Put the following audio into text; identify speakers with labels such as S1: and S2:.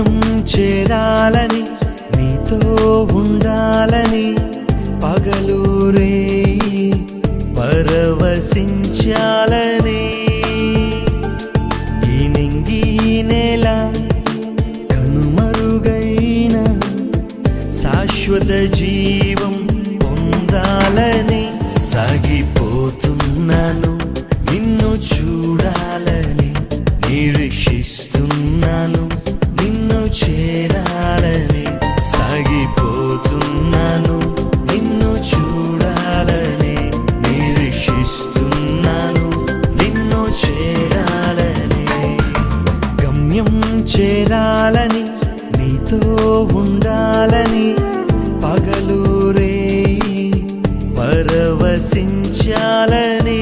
S1: గమ్యం చేరాలని నీతో ఉండాలని పగలూరే పరవశించాలని. ఈ నింగి నేల కనుమరుగైన శాశ్వత జీవం పొందాలని సాగిపోతున్నాను నిన్ను చూడాలని నిరీక్ష పోతున్నాను నిన్ను చూడాలని నిరీక్షిస్తున్నాను నిన్ను చేరాలని గమ్యం చేరాలని నీతో ఉండాలని పగలూరే పరవశించాలని